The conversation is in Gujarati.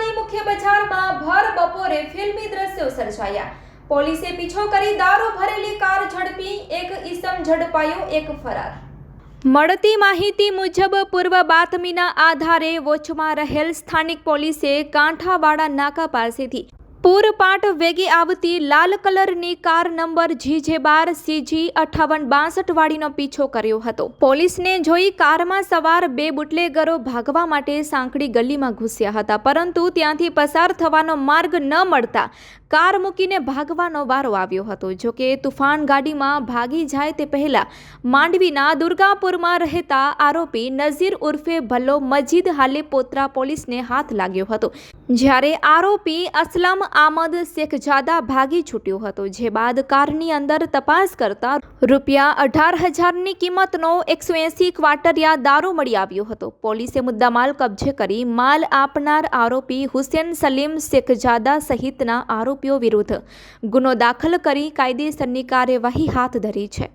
અમદાવાદની મુખ્ય બજારમાં ભર બપોરે ફિલ્મી દ્રશ્યો સર્જાયા. પોલીસે પીછો કરી દારૂ ભરેલી કાર ઝડપી, એક ઈસમ ઝડપાયો, એક ફરાર. મળતી માહિતી મુજબ, પૂર્વ બાતમીના આધારે વોચમાં રહેલ સ્થાનિક પોલીસે કાંઠાવાડા નાકા પાસેથી પૂરપાટ વેગી આવતી લાલ કલરની કાર નંબર જી જે બાર સીજી અઠાવન બાસઠ વાળીનો પીછો કર્યો હતો. પોલીસને જોઈ કારમાં સવાર બે બુટલેગરો ભાગવા માટે સાંકડી ગલીમાં ઘૂસ્યા હતા, પરંતુ ત્યાંથી પસાર થવાનો માર્ગ ન મળતા કાર મૂકીને ભાગવાનો વારો આવ્યો હતો. જોકે તુફાન ગાડીમાં ભાગી જાય તે પહેલા માંડવીના દુર્ગાપુરમાં રહેતા આરોપી નઝીર ઉર્ફે ભલ્લો મજીદ હાલે પોત્રા પોલીસને હાથ લાગ્યો હતો. જ્યારે આરોપી અસલમ આમદ શેખજાદા ભાગી છૂટ્યો હતો, જે બાદ કારની અંદર તપાસ કરતા રૂપિયા અઢાર હજારની કિંમતનો એકસો એંસી ક્વાટરિયા દારૂ મળી આવ્યો હતો. પોલીસે મુદ્દામાલ કબજે કરી માલ આપનાર આરોપી હુસેન સલીમ શેખજાદા સહિતના આરોપીઓ વિરુદ્ધ ગુનો દાખલ કરી કાયદેસરની કાર્યવાહી હાથ ધરી છે.